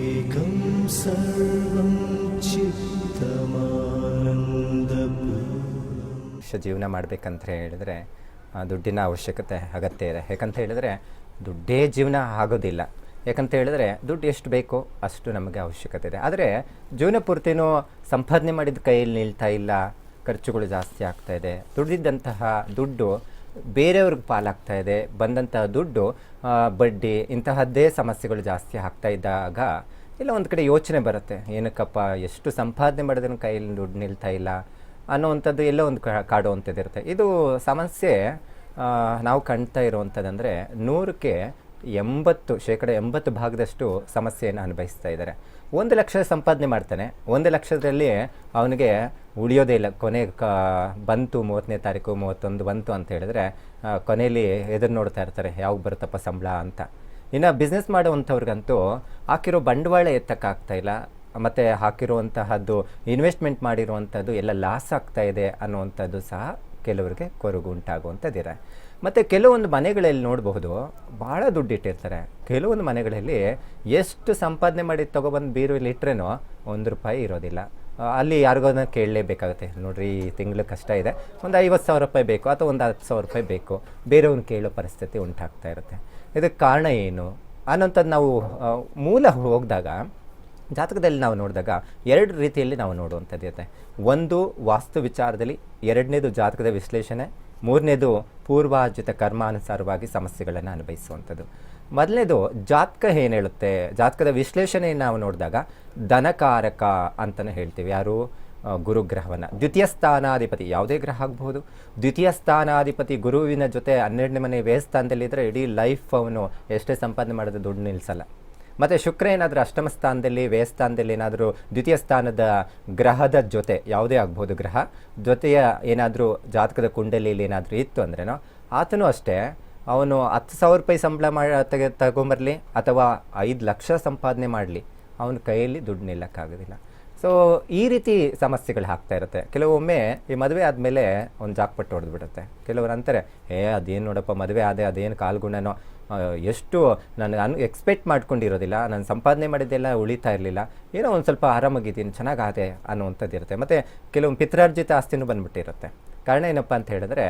एकं सर्वं चित्तमानन्दपूर्णम् ಮನುಷ್ಯ ಜೀವನ ಮಾಡಬೇಕಂತ ಹೇಳಿದ್ರೆ ಆ, ದುಡ್ಡಿನ ಅವಶ್ಯಕತೆ ಅಗತ್ಯ ಇದೆ ಯಾಕಂತ ಹೇಳಿದ್ರೆ ದುಡ್ಡೇ ಜೀವನ ಆಗೋದಿಲ್ಲ ಯಾಕಂತ ಹೇಳಿದ್ರೆ ದುಡ್ಡು ಎಷ್ಟು ಬೇಕೋ ಅಷ್ಟು ನಮಗೆ ಅವಶ್ಯಕತೆ ಇದೆ ಆದರೆ ಜೀವನ ಪೂರ್ತಿನೂ ಸಂಪಾದನೆ ಮಾಡಿದ ಕೈಯಲ್ಲಿ ನಿಲ್ತಾ ಇಲ್ಲ ಖರ್ಚುಗಳು ಜಾಸ್ತಿ ಆಗ್ತಾ ಇದೆ ದುಡಿದಂತಹ ದುಡ್ಡು ಬೇರೆಯವ್ರಿಗೆ ಪಾಲಾಗ್ತಾ ಇದೆ, ಬಂದಂತಹ ದುಡ್ಡು ಬಡ್ಡಿ, ಇಂತಹದ್ದೇ ಸಮಸ್ಯೆಗಳು ಜಾಸ್ತಿ ಆಗ್ತಾ ಇದ್ದಾಗ ಇಲ್ಲ, ಒಂದು ಕಡೆ ಯೋಚನೆ ಬರುತ್ತೆ. ಏನಕ್ಕಪ್ಪ, ಎಷ್ಟು ಸಂಪಾದನೆ ಮಾಡಿದ್ರೆ ಕೈಯಲ್ಲಿ ದುಡ್ಡು ನಿಲ್ತಾ ಇಲ್ಲ ಅನ್ನೋವಂಥದ್ದು ಎಲ್ಲೋ ಒಂದು ಕಾಡುವಂಥದ್ದು ಇರುತ್ತೆ ಇದು ಸಮಸ್ಯೆ ನಾವು ಕಾಣ್ತಾ ಇರುವಂಥದ್ದಂದರೆ ನೂರಕ್ಕೆ ಎಂಬತ್ತು, ಶೇಕಡ ಎಂಬತ್ತು ಭಾಗದಷ್ಟು ಸಮಸ್ಯೆಯನ್ನು ಅನುಭವಿಸ್ತಾ ಇದ್ದಾರೆ. ಒಂದು ಲಕ್ಷ ಸಂಪಾದನೆ ಮಾಡ್ತಾನೆ. ಒಂದು ಲಕ್ಷದಲ್ಲಿ ಅವನಿಗೆ ಉಳಿಯೋದೇ ಇಲ್ಲ. ಕೊನೆ ಕ, ಬಂತು ಮೂವತ್ತನೇ ತಾರೀಕು, ಮೂವತ್ತೊಂದು ಬಂತು ಅಂತ ಹೇಳಿದ್ರೆ ಕೊನೆಯಲ್ಲಿ ಎದುರು ನೋಡ್ತಾ ಇರ್ತಾರೆ, ಯಾವಾಗ ಬರುತ್ತಪ್ಪ ಸಂಬಳ ಅಂತ. ಇನ್ನು ಬಿಸ್ನೆಸ್ ಮಾಡುವಂಥವ್ರಿಗಂತೂ ಹಾಕಿರೋ ಬಂಡವಾಳ ಎತ್ತಕ್ಕಾಗ್ತಾ ಇಲ್ಲ. ಮತ್ತು ಹಾಕಿರುವಂತಹದ್ದು ಇನ್ವೆಸ್ಟ್ಮೆಂಟ್ ಮಾಡಿರುವಂಥದ್ದು ಎಲ್ಲ ಲಾಸ್ ಆಗ್ತಾ ಇದೆ ಅನ್ನುವಂಥದ್ದು ಸಹ ಕೆಲವರಿಗೆ ಕೊರಗು ಉಂಟಾಗುವಂಥದ್ದಿದೆ. ಮತ್ತು ಕೆಲವೊಂದು ಮನೆಗಳಲ್ಲಿ ನೋಡಬಹುದು ಭಾಳ ದುಡ್ಡು ಇಟ್ಟಿರ್ತಾರೆ ಕೆಲವೊಂದು ಮನೆಗಳಲ್ಲಿ ಎಷ್ಟು ಸಂಪಾದನೆ ಮಾಡಿ ತೊಗೊಬಂದು ಬೀರುವಲ್ಲಿ ಇಟ್ರೇನೋ ಒಂದು ರೂಪಾಯಿ ಇರೋದಿಲ್ಲ. ಅಲ್ಲಿ ಯಾರಿಗೋನ ಕೇಳಲೇಬೇಕಾಗುತ್ತೆ. ನೋಡಿರಿ, ಈ ತಿಂಗಳು ಕಷ್ಟ ಇದೆ. ಒಂದು ಐವತ್ತು ಸಾವಿರ ರೂಪಾಯಿ ಬೇಕು ಅಥವಾ ಒಂದು ಹತ್ತು ಸಾವಿರ ರೂಪಾಯಿ ಬೇಕು. ಬೇರೆಯವ್ರನ್ನ ಕೇಳೋ ಪರಿಸ್ಥಿತಿ ಉಂಟಾಗ್ತಾ ಇರುತ್ತೆ. ಇದಕ್ಕೆ ಕಾರಣ ಏನು? ಅನ್ನೋಂಥದ್ದು ನಾವು ಮೂಲ ಹೋಗಿದಾಗ, ಜಾತಕದಲ್ಲಿ ನಾವು ನೋಡಿದಾಗ ಎರಡು ರೀತಿಯಲ್ಲಿ ನಾವು ನೋಡುವಂಥದ್ದು ಇರುತ್ತೆ ಒಂದು ವಾಸ್ತು ವಿಚಾರದಲ್ಲಿ, ಎರಡನೇದು ಜಾತಕದ ವಿಶ್ಲೇಷಣೆ ಮೂರನೇದು ಪೂರ್ವಾರ್ಜಿತ ಕರ್ಮಾನುಸಾರವಾಗಿ ಸಮಸ್ಯೆಗಳನ್ನು ಅನುಭವಿಸುವಂಥದ್ದು. ಮೊದಲನೇದು ಜಾತಕ ಏನು ಹೇಳುತ್ತೆ? ಜಾತಕದ ವಿಶ್ಲೇಷಣೆಯನ್ನು ನಾವು ನೋಡಿದಾಗ ಧನಕಾರಕ ಅಂತಲೇ ಹೇಳ್ತೀವಿ. ಯಾರು? ಗುರುಗ್ರಹವನ್ನು. ದ್ವಿತೀಯ ಸ್ಥಾನಾಧಿಪತಿ. ಯಾವುದೇ ಗ್ರಹ ಆಗ್ಬೋದು ದ್ವಿತೀಯ ಸ್ಥಾನಾಧಿಪತಿ ಗುರುವಿನ ಜೊತೆ ಹನ್ನೆರಡನೇ ಮನೆ ವ್ಯಯಸ್ಥಾನದಲ್ಲಿದ್ದರೆ ಇಡೀ ಲೈಫ್ ಅವನು ಎಷ್ಟೇ ಸಂಪಾದನೆ ಮಾಡಿದ್ರೆ ದುಡ್ಡು ನಿಲ್ಲಿಸಲ್ಲ ಮತ್ತು ಶುಕ್ರ ಏನಾದರೂ ಅಷ್ಟಮ ಸ್ಥಾನದಲ್ಲಿ ವ್ಯಯಸ್ಥಾನದಲ್ಲಿ ಏನಾದರೂ ದ್ವಿತೀಯ ಸ್ಥಾನದ ಗ್ರಹದ ಜೊತೆ, ಯಾವುದೇ ಆಗ್ಬೋದು ಗ್ರಹ, ಜೊತೆಯ ಏನಾದರೂ ಜಾತಕದ ಕುಂಡಲಿಯಲ್ಲಿ ಏನಾದರೂ ಇತ್ತು ಅಂದ್ರೇನೋ, ಆತನೂ ಅಷ್ಟೇ, ಅವನು ಹತ್ತು ಸಾವಿರ ರೂಪಾಯಿ ಸಂಬಳ ಮಾಡಿ ತೆಗೆ, ತಗೊಂಬರಲಿ ಅಥವಾ ಐದು ಲಕ್ಷ ಸಂಪಾದನೆ ಮಾಡಲಿ, ಅವನ ಕೈಯಲ್ಲಿ ದುಡ್ಡು ನಿಲ್ಲಕ್ಕಾಗೋದಿಲ್ಲ. ಸೊ ಈ ರೀತಿ ಸಮಸ್ಯೆಗಳು ಆಗ್ತಾ ಇರುತ್ತೆ. ಕೆಲವೊಮ್ಮೆ ಈ ಮದುವೆ ಆದಮೇಲೆ ಒಂದು ಜಾಕ್ಪಟ್ಟು ಹೊಡೆದ್ಬಿಡುತ್ತೆ. ಕೆಲವರು ಅಂತಾರೆ ಏ, ಅದೇನು ನೋಡಪ್ಪ, ಮದುವೆ ಆದೆ, ಅದೇನು ಕಾಲ್ಗುಣನೋ? ಎಷ್ಟು ನಾನು ಅನ್ ಎಕ್ಸ್ಪೆಕ್ಟ್ ಮಾಡ್ಕೊಂಡಿರೋದಿಲ್ಲ, ನಾನು ಸಂಪಾದನೆ ಮಾಡಿದ್ದೆಲ್ಲ ಉಳಿತಾ ಇರಲಿಲ್ಲ, ಏನೋ ಒಂದು ಸ್ವಲ್ಪ ಆರಾಮಾಗಿದ್ದೀನಿ, ಚೆನ್ನಾಗಾದೆ ಅನ್ನುವಂಥದ್ದು ಇರುತ್ತೆ ಮತ್ತು ಕೆಲವೊಂದು ಪಿತ್ರಾರ್ಜಿತ ಆಸ್ತಿನೂ ಬಂದ್ಬಿಟ್ಟಿರುತ್ತೆ. ಕಾರಣ ಏನಪ್ಪ ಅಂತ ಹೇಳಿದ್ರೆ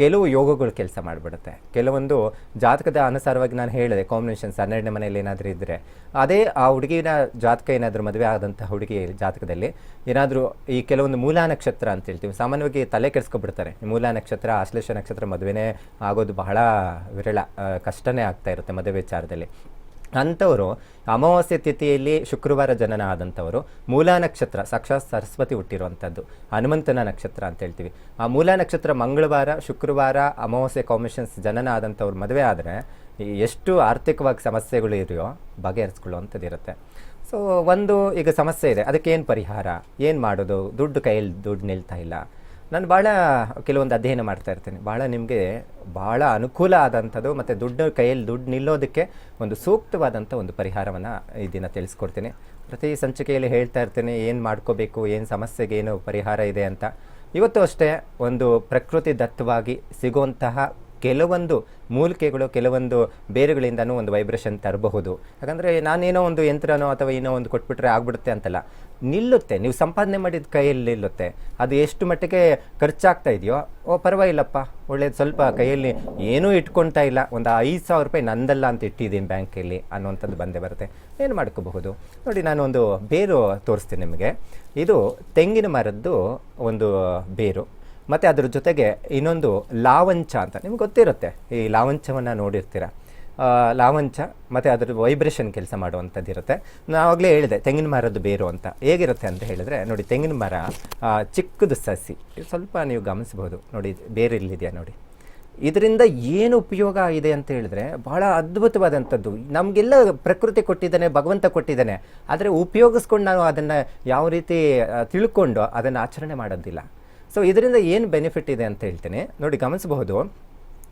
ಕೆಲವು ಯೋಗಗಳು ಕೆಲಸ ಮಾಡಿಬಿಡುತ್ತೆ. ಕೆಲವೊಂದು ಜಾತಕದ ಅನುಸಾರವಾಗಿ ನಾನು ಹೇಳಿದೆ ಕಾಂಬಿನೇಷನ್ಸ್ ಹನ್ನೆರಡನೇ ಮನೆಯಲ್ಲಿ ಏನಾದರೂ ಇದ್ದರೆ ಅದೇ ಆ ಹುಡುಗಿನ ಜಾತಕ ಏನಾದರೂ ಮದುವೆ ಆದಂಥ ಹುಡುಗಿ ಜಾತಕದಲ್ಲಿ ಏನಾದರೂ ಈ ಕೆಲವೊಂದು ಮೂಲ ನಕ್ಷತ್ರ ಅಂತ ಹೇಳ್ತೀವಿ. ಸಾಮಾನ್ಯವಾಗಿ ತಲೆ ಕೆಡಿಸ್ಕೊಬಿಡ್ತಾರೆ. ಮೂಲ ನಕ್ಷತ್ರ, ಆಶ್ಲೇಷ ನಕ್ಷತ್ರ ಮದುವೆನೇ ಆಗೋದು ಬಹಳ ವಿರಳ ಕಷ್ಟನೇ ಆಗ್ತಾ ಇರುತ್ತೆ ಮದುವೆ ವಿಚಾರದಲ್ಲಿ. ಅಂಥವರು ಅಮಾವಾಸ್ಯ ತಿಥಿಯಲ್ಲಿ ಶುಕ್ರವಾರ ಜನನ ಆದಂಥವರು ಮೂಲ ನಕ್ಷತ್ರ, ಸಾಕ್ಷಾತ್ ಸರಸ್ವತಿ ಹುಟ್ಟಿರುವಂಥದ್ದು, ಹನುಮಂತನ ನಕ್ಷತ್ರ ಅಂತ ಹೇಳ್ತೀವಿ. ಆ ಮೂಲ ನಕ್ಷತ್ರ ಮಂಗಳವಾರ, ಶುಕ್ರವಾರ, ಅಮಾವಾಸ್ಯ ಕಾಂಬಿನೇಷನ್ಸ್ ಜನನ ಆದಂಥವ್ರು ಮದುವೆ ಆದರೆ ಎಷ್ಟು ಆರ್ಥಿಕವಾಗಿ ಸಮಸ್ಯೆಗಳು ಇವೆಯೋ ಬಗೆಹರಿಸ್ಕೊಳ್ಳುವಂಥದ್ದು ಇರುತ್ತೆ ಸೊ ಒಂದು ಈಗ ಸಮಸ್ಯೆ ಇದೆ. ಅದಕ್ಕೆ ಏನು ಪರಿಹಾರ? ಏನು ಮಾಡೋದು? ದುಡ್ಡು ಕೈಯಲ್ಲಿ ದುಡ್ಡು ನಿಲ್ತಾ ಇಲ್ಲ. ನಾನು ಭಾಳ ಕೆಲವೊಂದು ಅಧ್ಯಯನ ಮಾಡ್ತಾ ಇರ್ತೇನೆ. ಭಾಳ ನಿಮಗೆ ಭಾಳ ಅನುಕೂಲ ಆದಂಥದ್ದು ಮತ್ತು ದುಡ್ಡು ಕೈಯಲ್ಲಿ ದುಡ್ಡು ನಿಲ್ಲೋದಕ್ಕೆ ಒಂದು ಸೂಕ್ತವಾದಂಥ ಒಂದು ಪರಿಹಾರವನ್ನು ಈ ದಿನ ತಿಳಿಸ್ಕೊಡ್ತೀನಿ. ಪ್ರತಿ ಸಂಚಿಕೆಯಲ್ಲಿ ಹೇಳ್ತಾ ಇರ್ತೇನೆ, ಏನು ಮಾಡ್ಕೋಬೇಕು, ಏನು ಸಮಸ್ಯೆಗೆ ಏನು ಪರಿಹಾರ ಇದೆ ಅಂತ. ಇವತ್ತು ಅಷ್ಟೇ ಒಂದು ಪ್ರಕೃತಿ ದತ್ತವಾಗಿ ಸಿಗುವಂತಹ ಕೆಲವೊಂದು ಮೂಲಿಕೆಗಳು, ಕೆಲವೊಂದು ಬೇರುಗಳಿಂದನೂ ಒಂದು ವೈಬ್ರೇಷನ್ ತರಬಹುದು. ಯಾಕಂದರೆ ನಾನೇನೋ ಒಂದು ಯಂತ್ರನೋ ಅಥವಾ ಏನೋ ಒಂದು ಕೊಟ್ಬಿಟ್ರೆ ಆಗ್ಬಿಡುತ್ತೆ ಅಂತಲ್ಲ. ನಿಲ್ಲುತ್ತೆ, ನೀವು ಸಂಪಾದನೆ ಮಾಡಿದ ಕೈಯಲ್ಲಿ ನಿಲ್ಲುತ್ತೆ. ಅದು ಎಷ್ಟು ಮಟ್ಟಿಗೆ ಖರ್ಚಾಗ್ತಾ ಇದೆಯೋ, ಓ ಪರವಾಗಿಲ್ಲಪ್ಪ, ಒಳ್ಳೇದು ಸ್ವಲ್ಪ ಕೈಯಲ್ಲಿ ಏನೂ ಇಟ್ಕೊಳ್ತಾ ಇಲ್ಲ. ಒಂದು ಐದು ಸಾವಿರ ರೂಪಾಯಿ ನಂದಲ್ಲ ಅಂತ ಇಟ್ಟಿದ್ದೀನಿ ಬ್ಯಾಂಕಲ್ಲಿ ಅನ್ನುವಂಥದ್ದು ಬಂದೇ ಬರುತ್ತೆ. ಏನು ಮಾಡ್ಕೋಬಹುದು? ನೋಡಿ ನಾನು ಒಂದು ಬೇರು ತೋರಿಸ್ತೀನಿ ನಿಮಗೆ. ಇದು ತೆಂಗಿನ ಮರದ್ದು ಒಂದು ಬೇರು. ಮತ್ತು ಅದ್ರ ಜೊತೆಗೆ ಇನ್ನೊಂದು ಲಾವಂಚ ಅಂತ ನಿಮ್ಗೆ ಗೊತ್ತಿರುತ್ತೆ, ಈ ಲಾವಂಚವನ್ನು ನೋಡಿರ್ತೀರ. ಲಾವಂಚ ಮತ್ತು ಅದ್ರ ವೈಬ್ರೇಷನ್ ಕೆಲಸ ಮಾಡುವಂಥದ್ದು ಇರುತ್ತೆ. ನಾವಾಗಲೇ ಹೇಳಿದೆ, ತೆಂಗಿನ ಮರದ್ದು ಬೇರು ಅಂತ. ಹೇಗಿರುತ್ತೆ ಅಂತ ಹೇಳಿದ್ರೆ, ನೋಡಿ ತೆಂಗಿನ ಮರ ಚಿಕ್ಕದು ಸಸಿ ಸ್ವಲ್ಪ ನೀವು ಗಮನಿಸ್ಬೋದು. ನೋಡಿ, ಬೇರೆ ಇಲ್ಲಿದೆಯಾ ನೋಡಿ. ಇದರಿಂದ ಏನು ಉಪಯೋಗ ಇದೆ ಅಂತ ಹೇಳಿದ್ರೆ, ಬಹಳ ಅದ್ಭುತವಾದಂಥದ್ದು. ನಮಗೆಲ್ಲ ಪ್ರಕೃತಿ ಕೊಟ್ಟಿದ್ದಾನೆ, ಭಗವಂತ ಕೊಟ್ಟಿದ್ದಾನೆ. ಆದರೆ ಉಪಯೋಗಿಸ್ಕೊಂಡು ನಾವು ಅದನ್ನು ಯಾವ ರೀತಿ ತಿಳ್ಕೊಂಡು ಅದನ್ನು ಆಚರಣೆ ಮಾಡೋದಿಲ್ಲ. ಸೊ ಇದರಿಂದ ಏನು ಬೆನಿಫಿಟ್ ಇದೆ ಅಂತ ಹೇಳ್ತೇನೆ. ನೋಡಿ, ಗಮನಿಸಬಹುದು.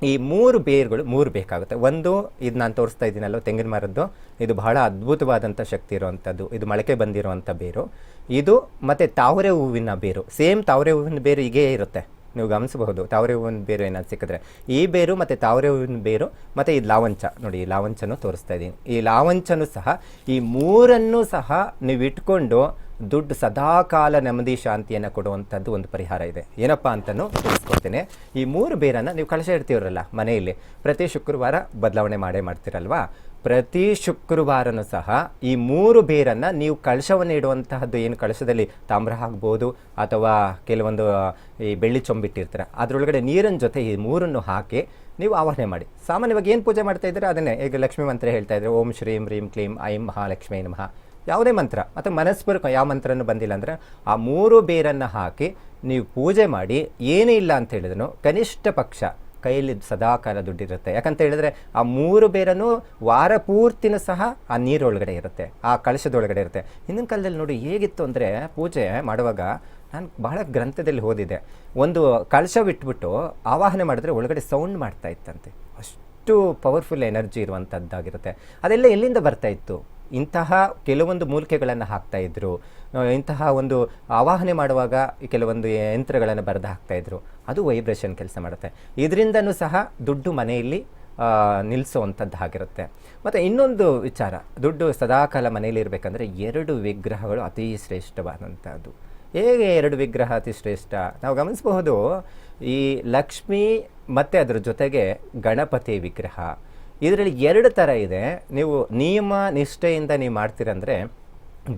ಈ ಮೂರು ಬೇರುಗಳು, ಮೂರು ಬೇಕಾಗುತ್ತೆ. ಒಂದು, ಇದು ನಾನು ತೋರಿಸ್ತಾ ಇದ್ದೀನಲ್ಲ ತೆಂಗಿನ ಮರದ್ದು. ಇದು ಬಹಳ ಅದ್ಭುತವಾದಂಥ ಶಕ್ತಿ ಇರುವಂಥದ್ದು ಇದು ಮೊಳಕೆ ಬಂದಿರುವಂಥ ಬೇರು. ಇದು ಮತ್ತು ತಾವರೆ ಹೂವಿನ ಬೇರು. ಸೇಮ್ ತಾವರೆ ಹೂವಿನ ಬೇರು ಹೀಗೇ ಇರುತ್ತೆ. ನೀವು ಗಮನಿಸಬಹುದು. ತಾವರೆ ಹೂವಿನ ಬೇರು ಏನಾದ್ರು ಸಿಕ್ಕಿದ್ರೆ. ಈ ಬೇರು ಮತ್ತು ತಾವರೆ ಹೂವಿನ ಬೇರು ಮತ್ತು ಇದು ಲಾವಂಚ. ನೋಡಿ, ಈ ಲಾವಂಚನೂ ತೋರಿಸ್ತಾ ಇದ್ದೀನಿ. ಈ ಲಾವಂಚನೂ ಸಹ, ಈ ಮೂರನ್ನು ಸಹ ನೀವು ಇಟ್ಕೊಂಡು ದುಡ್ಡು ಸದಾಕಾಲ ನೆಮ್ಮದಿ ಶಾಂತಿಯನ್ನು ಕೊಡುವಂಥದ್ದು ಒಂದು ಪರಿಹಾರ ಇದೆ. ಏನಪ್ಪ ಅಂತಲೂ ತಿಳಿಸ್ಕೊಡ್ತೇನೆ. ಈ ಮೂರು ಬೇರನ್ನು ನೀವು ಕಳಶ ಇಡ್ತೀವ್ರಲ್ಲ ಮನೆಯಲ್ಲಿ, ಪ್ರತಿ ಶುಕ್ರವಾರ ಬದಲಾವಣೆ ಮಾಡೇ ಮಾಡ್ತೀರಲ್ವಾ? ಪ್ರತಿ ಶುಕ್ರವಾರನೂ ಸಹ ಈ ಮೂರು ಬೇರನ್ನು ನೀವು ಕಳಶವನ್ನು ಇಡುವಂತಹದ್ದು ಏನು ಕಳಶದಲ್ಲಿ ತಾಮ್ರ ಹಾಕ್ಬೋದು, ಅಥವಾ ಕೆಲವೊಂದು ಈ ಬೆಳ್ಳಿ ಚೊಂಬಿಟ್ಟಿರ್ತಾರೆ, ಅದರೊಳಗಡೆ ನೀರಿನ ಜೊತೆ ಈ ಮೂರನ್ನು ಹಾಕಿ ನೀವು ಆವಾಹನೆ ಮಾಡಿ. ಸಾಮಾನ್ಯವಾಗಿ ಏನು ಪೂಜೆ ಮಾಡ್ತಾ ಇದ್ದೀರಾ? ಅದನ್ನೇ. ಈಗ ಲಕ್ಷ್ಮೀ ಮಂತ್ರ ಹೇಳ್ತಾ ಇದ್ದಾರೆ ಓಂ ಶ್ರೀಂ ಹ್ರೀಂ ಕ್ಲೀಂ, ಐಂ ಮಹಾಲಕ್ಷ್ಮೀ ನಮಃ. ಯಾವುದೇ ಮಂತ್ರ ಅಥವಾ ಮನಸ್ಪೂರ್ವಕ ಯಾವ ಮಂತ್ರನೂ ಬಂದಿಲ್ಲ ಅಂದರೆ ಆ ಮೂರು ಬೇರನ್ನು ಹಾಕಿ ನೀವು ಪೂಜೆ ಮಾಡಿ, ಏನೇ ಇಲ್ಲ ಅಂತ ಹೇಳಿದ್ರು ಕನಿಷ್ಠ ಪಕ್ಷ ಕೈಯಲ್ಲಿ ಸದಾಕಾಲ ದುಡ್ಡಿರುತ್ತೆ. ಯಾಕಂತ ಹೇಳಿದ್ರೆ ಆ ಮೂರು ಬೇರನ್ನು ವಾರ ಪೂರ್ತಿನೂ ಸಹ ಆ ನೀರೊಳಗಡೆ ಇರುತ್ತೆ, ಆ ಕಳಶದೊಳಗಡೆ ಇರುತ್ತೆ. ಹಿಂದಿನ ಕಾಲದಲ್ಲಿ ನೋಡಿ ಹೇಗಿತ್ತು ಅಂದರೆ ಪೂಜೆ ಮಾಡುವಾಗ ನಾನು ಬಹಳ ಗ್ರಂಥದಲ್ಲಿ ಓದಿದೆ, ಒಂದು ಕಳಶವಿಟ್ಬಿಟ್ಟು ಆವಾಹನೆ ಮಾಡಿದ್ರೆ ಒಳಗಡೆ ಸೌಂಡ್ ಮಾಡ್ತಾ ಇತ್ತಂತೆ. ಅಷ್ಟು ಪವರ್ಫುಲ್ ಎನರ್ಜಿ ಇರುವಂಥದ್ದಾಗಿರುತ್ತೆ ಅದೆಲ್ಲ ಎಲ್ಲಿಂದ ಬರ್ತಾ ಇತ್ತು? ಇಂತಹ ಕೆಲವೊಂದು ಮೂಲಿಕೆಗಳನ್ನು ಹಾಕ್ತಾ ಇದ್ರು. ಇಂತಹ ಒಂದು ಆವಾಹನೆ ಮಾಡುವಾಗ ಕೆಲವೊಂದು ಯಂತ್ರಗಳನ್ನು ಬರೆದು ಹಾಕ್ತಾ ಇದ್ರು. ಅದು ವೈಬ್ರೇಷನ್ ಕೆಲಸ ಮಾಡುತ್ತೆ. ಇದರಿಂದನೂ ಸಹ ದುಡ್ಡು ಮನೆಯಲ್ಲಿ ನಿಲ್ಲಿಸುವಂಥದ್ದು ಆಗಿರುತ್ತೆ ಮತ್ತು ಇನ್ನೊಂದು ವಿಚಾರ, ದುಡ್ಡು ಸದಾಕಾಲ ಮನೆಯಲ್ಲಿ ಇರಬೇಕಂದ್ರೆ ಎರಡು ವಿಗ್ರಹಗಳು ಅತಿ ಶ್ರೇಷ್ಠವಾದಂಥದ್ದು. ಹೇಗೆ ಎರಡು ವಿಗ್ರಹ ಅತಿ ಶ್ರೇಷ್ಠ? ನಾವು ಗಮನಿಸಬಹುದು, ಈ ಲಕ್ಷ್ಮಿ ಮತ್ತು ಅದರ ಜೊತೆಗೆ ಗಣಪತಿ ವಿಗ್ರಹ. ಇದರಲ್ಲಿ ಎರಡು ಥರ ಇದೆ. ನೀವು ನಿಯಮ ನಿಷ್ಠೆಯಿಂದ ನೀವು ಮಾಡ್ತೀರಂದರೆ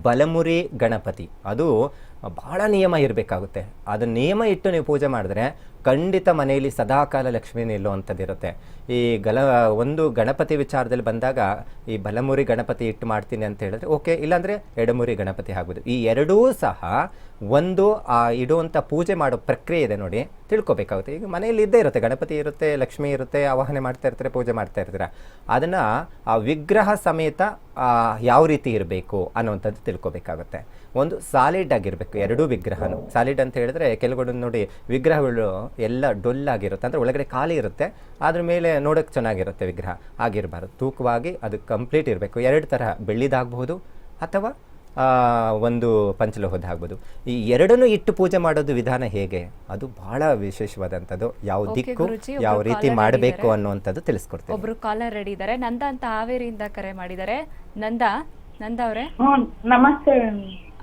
ಬಲಮುರಿ ಗಣಪತಿ. ಅದು ಬಹಳ ನಿಯಮ ಇರಬೇಕಾಗುತ್ತೆ. ಅದು ನಿಯಮ ಇಟ್ಟು ನೀವು ಪೂಜೆ ಮಾಡಿದ್ರೆ ಖಂಡಿತ ಮನೆಯಲ್ಲಿ ಸದಾಕಾಲ ಲಕ್ಷ್ಮಿ ನಿಲ್ಲುವಂಥದ್ದಿರುತ್ತೆ ಈ ಗಲ, ಒಂದು ಗಣಪತಿ ವಿಚಾರದಲ್ಲಿ ಬಂದಾಗ ಈ ಬಲಮುರಿ ಗಣಪತಿ ಇಟ್ಟು ಮಾಡ್ತೀನಿ ಅಂತ ಹೇಳಿದ್ರೆ ಓಕೆ, ಇಲ್ಲಾಂದರೆ ಎಡಮುರಿ ಗಣಪತಿ ಆಗ್ಬೋದು. ಈ ಎರಡೂ ಸಹ ಒಂದು, ಆ, ಇಡುವಂಥ ಪೂಜೆ ಮಾಡೋ ಪ್ರಕ್ರಿಯೆ ಇದೆ ನೋಡಿ, ತಿಳ್ಕೊಬೇಕಾಗುತ್ತೆ. ಈಗ ಮನೆಯಲ್ಲಿ ಇದ್ದೇ ಇರುತ್ತೆ. ಗಣಪತಿ ಇರುತ್ತೆ, ಲಕ್ಷ್ಮಿ ಇರುತ್ತೆ, ಆವಾಹನೆ ಮಾಡ್ತಾ ಇರ್ತಾರೆ, ಪೂಜೆ ಮಾಡ್ತಾ ಇರ್ತೀರ. ಅದನ್ನು ಆ ವಿಗ್ರಹ ಸಮೇತ ಯಾವ ರೀತಿ ಇರಬೇಕು ಅನ್ನುವಂಥದ್ದು ತಿಳ್ಕೊಬೇಕಾಗುತ್ತೆ. ಒಂದು ಸಾಲಿಡ್ ಆಗಿರಬೇಕು ಎರಡೂ ವಿಗ್ರಹನು. ಸಾಲಿಡ್ ಅಂತ ಹೇಳಿದ್ರೆ ಕೆಲವೊಂದು ನೋಡಿ ವಿಗ್ರಹಗಳು ಎಲ್ಲ ಡೊಲ್ ಆಗಿರುತ್ತೆ ಅಂದರೆ ಒಳಗಡೆ ಖಾಲಿ ಇರುತ್ತೆ ಅದ್ರ ಮೇಲೆ ನೋಡೋಕ್ಕೆ ಚೆನ್ನಾಗಿರುತ್ತೆ ವಿಗ್ರಹ. ಆಗಿರಬಾರ್ದು. ತೂಕವಾಗಿ ಅದು ಕಂಪ್ಲೀಟ್ ಇರಬೇಕು. ಎರಡು ತರಹ ಬೆಳ್ಳಿದಾಗಬಹುದು ಅಥವಾ ಆ, ಒಂದು ಪಂಚಲೋಹದ ಆಗ್ಬೋದು ಈ ಎರಡನ್ನೂ ಇಟ್ಟು ಪೂಜೆ ಮಾಡೋದು ವಿಧಾನ ಹೇಗೆ? ಅದು ಬಹಳ ವಿಶೇಷವಾದಂಥದ್ದು. ಯಾವ ದಿಕ್ಕು ಯಾವ ರೀತಿ ಮಾಡಬೇಕು. ಅನ್ನುವಂಥದ್ದು ತಿಳಿಸ್ಕೊಡ್ತೀವಿ ಒಬ್ರು ಕಾಲರ್ ರೆಡಿ ಇದ್ದಾರೆ ನಂದ ಅಂತ ಹಾವೇರಿಯಿಂದ ಕರೆ ಮಾಡಿದ್ದಾರೆ. ನಂದ ನಂದ ಅವರೇ. ನಮಸ್ತೆ.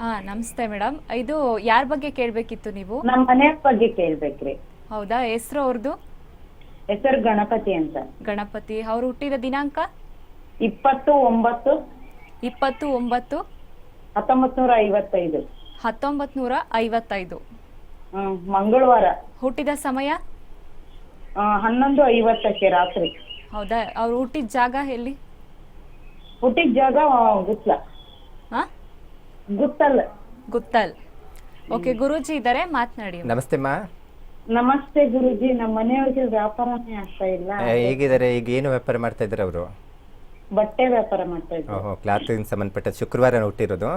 ಹಾ ನಮಸ್ತೆ ಮೇಡಮ್ ಇದು ಯಾರ ಬಗ್ಗೆ ಕೇಳಬೇಕಿತ್ತು ನೀವು? ನಮ್ಮ ಮನೆ ಬಗ್ಗೆ ಕೇಳ್ಬೇಕ್ರಿ. ಹೌದಾ ಹೆಸರು ಅವ್ರದ್ದು ಹೆಸರು ಗಣಪತಿ ಅಂತ. ಗಣಪತಿ. ಅವ್ರು ಹುಟ್ಟಿದ ದಿನಾಂಕ? ಇಪ್ಪತ್ತು ಒಂಬತ್ತು ಇಪ್ಪತ್ತು ಒಂಬತ್ತು ಹತ್ತೊಂಬತ್ ನೂರ ಐವತ್ತೈದು ಹತ್ತೊಂಬತ್ ನೂರ ಐವತ್ತೈದು ಹ್ಮ್ ಮಂಗಳವಾರ. ಹುಟ್ಟಿದ ಸಮಯ? ಆ, ಹನ್ನೊಂದು ಐವತ್ತಕ್ಕೆ ರಾತ್ರಿ. ಹೌದಾ ಅವ್ರು ಹುಟ್ಟಿದ ಜಾಗ ಎಲ್ಲಿ? ಹುಟ್ಟಿದ ಜಾಗ ಆ, ಗುತ್ಲ. ಹಾ ಗುತ್ತಲ್. ಗುತ್ತಲ್. ಓಕೆ ಗುರುಜಿ ಇದ್ದಾರೆ ಮಾತನಾಡಿ ನಮಸ್ತೆ ಮಾ. ನಮಸ್ತೆ ಗುರುಜಿ ನಮ್ಮ ಮನೆಯವರಿಗೆ ವ್ಯಾಪಾರನೇ ಆಗ್ತಾ ಇಲ್ಲ. ಹೇಗಿದ್ದಾರೆ ಈಗ ಏನು ವ್ಯಾಪಾರ ಮಾಡ್ತಾ ಇದ್ದಾರೆ ಅವರು? ಬಟ್ಟೆ ವ್ಯಾಪಾರ ಮಾಡ್ತಾ ಇದ್ದಾರೆ ಓಹೋ ಕ್ಲಾತಿಗೆ ಸಂಬಂಧಪಟ್ಟ ಶುಕ್ರವಾರ ಹುಟ್ಟಿರೋದು?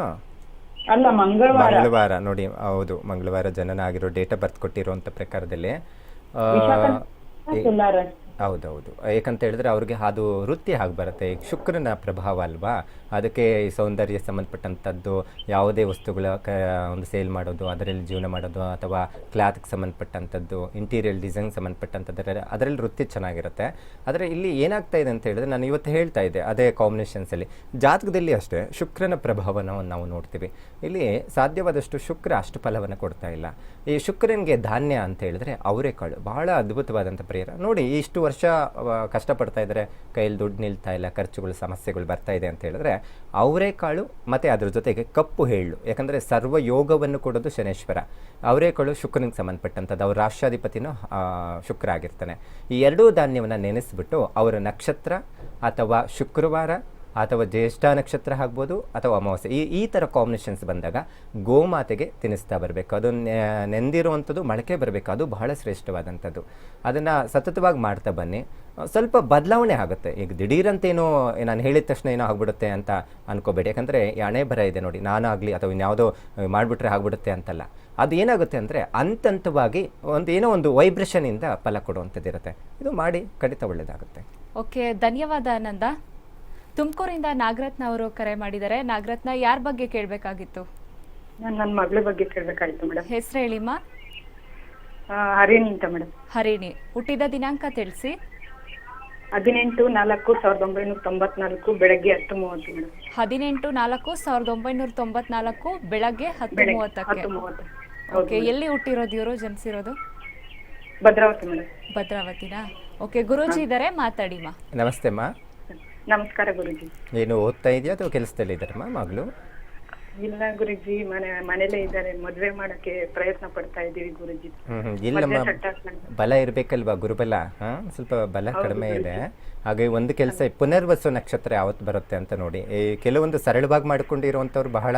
ಅಲ್ಲ ಮಂಗಳವಾರ. ಮಂಗಳವಾರ ನೋಡಿ ಹೌದು ಮಂಗಳವಾರ ಜನನ ಆಗಿರೋ ಡೇಟ್ ಆಫ್ ಬರ್ತ್ ಅಂತ ಪ್ರಕಾರದಲ್ಲಿ ಹೌದೌದು. ಏಕಂತ ಹೇಳಿದ್ರೆ ಅವ್ರಿಗೆ ಅದು ವೃತ್ತಿ ಆಗಿ ಬರುತ್ತೆ. ಶುಕ್ರನ ಪ್ರಭಾವ ಅಲ್ವಾ? ಅದಕ್ಕೆ ಈ ಸೌಂದರ್ಯ ಸಂಬಂಧಪಟ್ಟಂಥದ್ದು, ಯಾವುದೇ ವಸ್ತುಗಳ ಕ, ಒಂದು ಸೇಲ್ ಮಾಡೋದು, ಅದರಲ್ಲಿ ಜೀವನ ಮಾಡೋದು, ಅಥವಾ ಕ್ಲಾತ್ಗೆ ಸಂಬಂಧಪಟ್ಟಂಥದ್ದು ಇಂಟೀರಿಯರ್ ಡಿಸೈನ್ ಸಂಬಂಧಪಟ್ಟಂಥದ್ದು ಅದರಲ್ಲಿ ವೃತ್ತಿ ಚೆನ್ನಾಗಿರುತ್ತೆ. ಆದರೆ ಇಲ್ಲಿ ಏನಾಗ್ತಾ ಇದೆ ಅಂತ ಹೇಳಿದ್ರೆ ನಾನು ಇವತ್ತು ಹೇಳ್ತಾ ಇದ್ದೆ, ಅದೇ ಕಾಂಬಿನೇಷನ್ಸಲ್ಲಿ ಜಾತಕದಲ್ಲಿ ಅಷ್ಟೇ ಶುಕ್ರನ ಪ್ರಭಾವನ ನಾವು ನೋಡ್ತೀವಿ. ಇಲ್ಲಿ ಸಾಧ್ಯವಾದಷ್ಟು ಶುಕ್ರ ಅಷ್ಟು ಫಲವನ್ನು ಕೊಡ್ತಾ ಇಲ್ಲ. ಈ ಶುಕ್ರನಿಗೆ ಧಾನ್ಯ ಅಂತ ಹೇಳಿದ್ರೆ ಅವರೆಕಾಳು ಬಹಳ ಅದ್ಭುತವಾದಂಥ ಪ್ರೇರ ನೋಡಿ ಇಷ್ಟು ವರ್ಷ ಅವ ಕಷ್ಟಪಡ್ತಾ ಇದ್ದಾರೆ ಕೈಯಲ್ಲಿ ದುಡ್ಡು ನಿಲ್ತಾ ಇಲ್ಲ, ಖರ್ಚುಗಳು, ಸಮಸ್ಯೆಗಳು ಬರ್ತಾ ಇದೆ ಅಂತ ಹೇಳಿದ್ರೆ ಅವರೇಕಾಳು ಮತ್ತು ಅದ್ರ ಜೊತೆಗೆ ಕಪ್ಪು ಹೇಳು. ಯಾಕಂದರೆ ಸರ್ವ ಯೋಗವನ್ನು ಕೊಡೋದು ಶನೇಶ್ವರ. ಅವರೇಕಾಳು ಶುಕ್ರನಿಗೆ ಸಂಬಂಧಪಟ್ಟಂಥದ್ದು. ಅವ್ರ ರಾಷ್ಟ್ರಾಧಿಪತಿನೂ ಶುಕ್ರ ಆಗಿರ್ತಾನೆ ಈ ಎರಡೂ ಧಾನ್ಯವನ್ನು ನೆನೆಸ್ಬಿಟ್ಟು ಅವರ ನಕ್ಷತ್ರ ಅಥವಾ ಶುಕ್ರವಾರ ಅಥವಾ ಜ್ಯೇಷ್ಠ ನಕ್ಷತ್ರ ಆಗ್ಬೋದು ಅಥವಾ ಅಮಾವಾಸ್ಯೆ. ಈ ಈ ಥರ ಕಾಂಬಿನೇಷನ್ಸ್ ಬಂದಾಗ ಗೋಮಾತೆಗೆ ತಿನ್ನಿಸ್ತಾ ಬರಬೇಕು. ಅದು ನೆಂದಿರುವಂಥದ್ದು ಮೊಳಕೆ ಬರಬೇಕು. ಅದು ಬಹಳ ಶ್ರೇಷ್ಠವಾದಂಥದ್ದು. ಅದನ್ನು ಸತತವಾಗಿ ಮಾಡ್ತಾ ಬನ್ನಿ. ಸ್ವಲ್ಪ ಬದಲಾವಣೆ ಆಗುತ್ತೆ. ಈಗ ದಿಢೀರಂತೇನೋ ನಾನು ಹೇಳಿದ ತಕ್ಷಣ ಏನೋ ಆಗ್ಬಿಡುತ್ತೆ ಅಂತ ಅನ್ಕೋಬೇಡಿ. ಯಾಕಂದರೆ ಹಣೆ ಬರ ಇದೆ ನೋಡಿ. ನಾನಾಗಲಿ ಅಥವಾ ಇನ್ಯಾವುದೋ ಮಾಡಿಬಿಟ್ರೆ ಆಗ್ಬಿಡುತ್ತೆ ಅಂತಲ್ಲ. ಅದು ಏನಾಗುತ್ತೆ ಅಂದರೆ ಹಂತವಾಗಿ ಒಂದು ಏನೋ ಒಂದು ವೈಬ್ರೇಷನಿಂದ ಫಲ ಕೊಡುವಂಥದ್ದಿರುತ್ತೆ. ಇದು ಮಾಡಿ ಖಂಡಿತ ಒಳ್ಳೆಯದಾಗುತ್ತೆ ಓಕೆ ಧನ್ಯವಾದ ಆನಂದ. ತುಮಕೂರಿಂದ ನಾಗರತ್ನ ಅವರು ಕರೆ ಮಾಡಿದ್ದಾರೆ. ನಾಗರತ್ನ ಯಾರ ಬಗ್ಗೆ ಕೇಳಬೇಕಾಗಿತ್ತು? ನಾನು ನನ್ನ ಮಗಳ ಬಗ್ಗೆ ಕೇಳಬೇಕಾಗಿತ್ತು ಮೇಡಮ್ ಹೆಸರು ಹೇಳಿಮ್ಮ ಹರಿಣಿ ಅಂತ ಮೇಡಮ್ ಹರಿಣಿ. ಹುಟ್ಟಿದ ದಿನಾಂಕ ತಿಳಿಸಿ. ಹದಿನೆಂಟು ನಾಲ್ಕು ಸಾವಿರದ ಒಂಬೈನೂರ ತೊಂಬತ್ನಾಲ್ಕು ಬೆಳಗ್ಗೆ ಹತ್ತು ಮೂವತ್ತು ಮೇಡಮ್ ಹದಿನೆಂಟು ನಾಲ್ಕು ಸಾವಿರದ ಒಂಬೈನೂರ ತೊಂಬತ್ನಾಲ್ಕು ಬೆಳಗ್ಗೆ ಹತ್ತು ಬೆಳಗ್ಗೆ ಮೂವತ್ತಕ್ಕೆ. ಹತ್ತು ಮೂವತ್ತು. ಓಕೆ ಎಲ್ಲಿ ಹುಟ್ಟಿರೋದು ಇವರು ಜನಿಸಿರೋದು? ಭದ್ರಾವತಿ ಮೇಡಮ್ ಭದ್ರಾವತಿನಾ? ಓಕೆ ಗುರೂಜಿ ಇದ್ದಾರೆ ಮಾತಾಡಿಮ್ಮ ನಮಸ್ತೆಮ್ಮ ಅಮ್ಮ ನಮಸ್ಕಾರ ಗುರುಜಿ. ಏನು ಓದ್ತಾ ಇದೆಯಾ ಅಥವಾ ಕೆಲಸದಲ್ಲಿ ಇದ್ದಾರಮ್ಮ ಮಗಳು? ಇಲ್ಲ ಗುರುಜಿ ಮನೆ ಮನೇಲೆ ಇದ್ದಾರೆ. ಮದ್ವೆ ಮಾಡಕ್ಕೆ ಪ್ರಯತ್ನ ಪಡ್ತಾ ಇದೀವಿ ಗುರುಜಿ. ಹ್ಮ್ ಹ್ಮ್. ಇಲ್ಲಮ್ಮ ಮದ್ವೆ set ಹಾಕ್ಸ್ಕೊಂಡು. ಬಲ ಇರಬೇಕಲ್ವಾ ಗುರುಬಲ? ಹಾ ಸ್ವಲ್ಪ ಬಲ ಕಡಿಮೆ ಇದೆ. ಹಾಗೆ ಒಂದು ಕೆಲಸ ಪುನರ್ವಸು ನಕ್ಷತ್ರ ಯಾವತ್ತು ಬರುತ್ತೆ ಅಂತ ನೋಡಿ. ಈ ಕೆಲವೊಂದು ಸರಳವಾಗಿ ಮಾಡಿಕೊಂಡಿರುವಂಥವ್ರು ಬಹಳ